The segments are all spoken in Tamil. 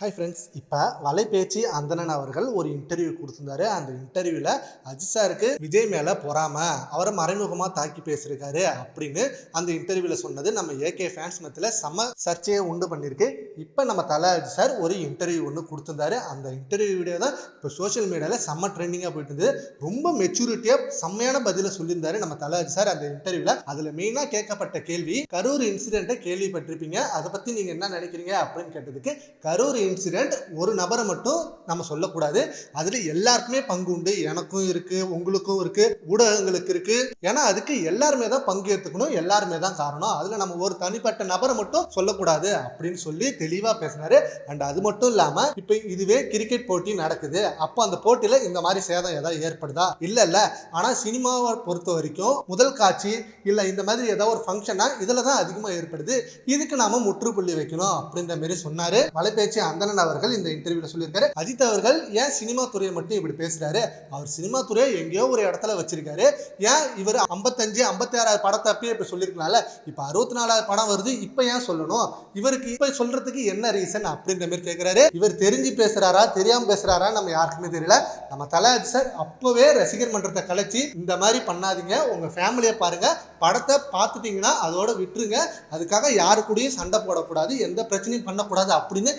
ஹாய் ஃப்ரெண்ட்ஸ் இப்போ வலைபேச்சு அந்தணன் அவர்கள் ஒரு இன்டர்வியூ கொடுத்துருந்தாரு. அந்த இன்டர்வியூவில் அஜித் சாருக்கு விஜய் மேலே பொறாமல் அவரை மறைமுகமாக தாக்கி பேசியிருக்காரு அப்படின்னு அந்த இன்டர்வியூவில் சொன்னது நம்ம ஏகே ஃபேன்ஸ் மத்தியில் செம சர்ச்சையை உண்டு பண்ணியிருக்கு. இப்போ நம்ம தலை அஜித் சார் ஒரு இன்டர்வியூ ஒன்று கொடுத்துருந்தாரு. அந்த இன்டர்வியூ வீடியோ தான் இப்போ சோஷியல் மீடியாவில் செம்ம ட்ரெண்டிங்காக போயிட்டு இருந்தது. ரொம்ப மெச்சூரிட்டியாக செம்மையான பதிலை சொல்லியிருந்தாரு நம்ம தலை அஜித் சார் அந்த இன்டர்வியூவில் அதில் மெயினாக கேட்கப்பட்ட கேள்வி கரூர் இன்சிடென்ட்டை கேள்விப்பட்டிருப்பீங்க. அதை பற்றி நீங்கள் என்ன நினைக்கிறீங்க அப்படின்னு கேட்டதுக்கு கரூர் இன்சிடென்ட் ஒரு நபரை மட்டும் நம்ம சொல்லக்கூடாது. அதில் எல்லாருக்குமே பங்கு உண்டு. எனக்கும் இருக்கு உங்களுக்கும் இருக்கு ஊடகங்களுக்கு இருக்கு. ஏன்னா அதுக்கு எல்லாருமே தான் பங்கேற்றுக்கணும் எல்லாருமே தான் காரணம். அதில் நம்ம ஒரு தனிப்பட்ட நபரை மட்டும் சொல்லக்கூடாது அப்படின்னு சொல்லி தெளிவாக பேசினாரு. அண்ட் அது மட்டும் இல்லாமல் இப்போ இதுவே கிரிக்கெட் போட்டி நடக்குது. அப்போ அந்த போட்டியில் இந்த மாதிரி சேதம் ஏதாவது ஏற்படுதா? இல்லை இல்லை. ஆனால் சினிமாவை பொறுத்த வரைக்கும் முதல் காட்சி இல்லை இந்த மாதிரி ஏதாவது ஒரு ஃபங்க்ஷனா இதில் தான் அதிகமாக ஏற்படுது. இதுக்கு நாம முற்றுப்புள்ளி வைக்கணும் அப்படின்ற மாதிரி சொன்னார். வலைபேச்சு நந்தனன் அவர்கள் இந்த இன்டர்வியூல சொல்லியிருக்காரு. அஜித் அவர்கள் ஏன் சினிமா துறையை மட்டும் இப்படி பேசுறாரு? அவர் சினிமா துறையை எங்கேயோ ஒரு இடத்துல வச்சிருக்காரு. ஏன் இவர் ஐம்பத்தஞ்சு ஐம்பத்தி ஆறாவது படத்தை அப்பயே இப்ப சொல்லியிருக்கலாம்ல? இப்ப அறுபத்தி நாலாவது படம் வருது இப்ப ஏன் சொல்லணும்? இவருக்கு இப்ப சொல்றதுக்கு என்ன ரீசன் அப்படின்ற மாதிரி கேட்கிறாரு இவர் தெரிஞ்சு பேசுறாரா தெரியாம பேசுறாரா நம்ம யாருக்குமே தெரியல. நம்ம தலை சார் அப்பவே ரசிகர் மன்றத்தை கலைச்சி இந்த மாதிரி பண்ணாதீங்க. உங்க ஃபேமிலியை பாருங்க. படத்தை பார்த்துட்டீங்கன்னா அதோட விட்டுருங்க. அதுக்காக யாரு கூடயும் சண்டை போடக்கூடாது எந்த பிரச்சனையும் பண்ணக்கூடாது அப்படின்னு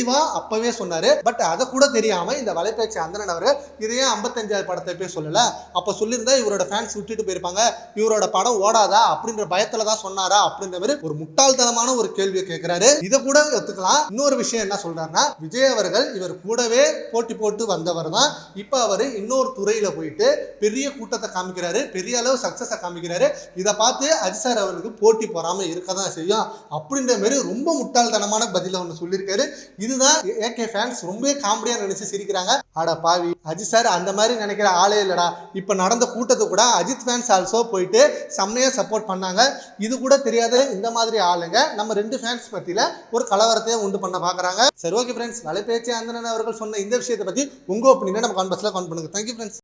தெளிவா அப்பவே சொன்னாரு. பட் அதை கூட தெரியாம இந்த வலைப்பேச்சு அந்தனன் அவர்கள் இதையே ஐம்பத்தஞ்சாவது படத்தை போய் சொல்லல. அப்ப சொல்லியிருந்தா இவரோட ஃபேன்ஸ் விட்டுட்டு போயிருப்பாங்க. இவரோட படம் ஓடாதா அப்படின்ற பயத்துல தான் சொன்னாரா அப்படின்ற மாதிரி ஒரு முட்டாள்தனமான ஒரு கேள்வியை கேட்கிறாரு இதை கூட ஒத்துக்கலாம். இன்னொரு விஷயம் என்ன சொல்றாருன்னா விஜய் அவர்கள் இவர் கூடவே போட்டி போட்டு வந்தவர் தான். இப்ப அவரு இன்னொரு துறையில போயிட்டு பெரிய கூட்டத்தை காமிக்கிறாரு. பெரிய அளவு சக்சஸ காமிக்கிறாரு. இதை பார்த்து அஜித் சார் அவருக்கு போட்டி போறாம இருக்க தான் செய்யும். அப்படின்ற மாதிரி ரொம்ப முட்டாள்தனமான பதில ஒன்று சொல்லியிருக்காரு. இதுதான் ஏகே ஃபேன்ஸ் ரொம்பவே காமெடியா நினைச்சு சிரிக்கிறாங்க. அட பாவி அஜித் சார் அந்த மாதிரி நினைக்கிற ஆளே இல்லடா. இப்ப நடந்த கூட்டத்தை கூட அஜித் ஃபேன்ஸ் ஆல்சோ போயிட்டு செம்மையா சப்போர்ட் பண்ணாங்க. இது கூட தெரியாத இந்த மாதிரி ஆளுங்க நம்ம ரெண்டு ஃபேன்ஸ் மத்தியில ஒரு கலவரத்தையே உண்டு பண்ண பாக்குறாங்க. சரி ஓகே ஃப்ரெண்ட்ஸ் வலைபேச்சு அந்தனன் அவர்கள் சொன்ன இந்த விஷயத்தை பத்தி உங்க ஒப்பீனியனை நம்ம கான்பஸ்ல கான் பண்ணுங்க. Thank you friends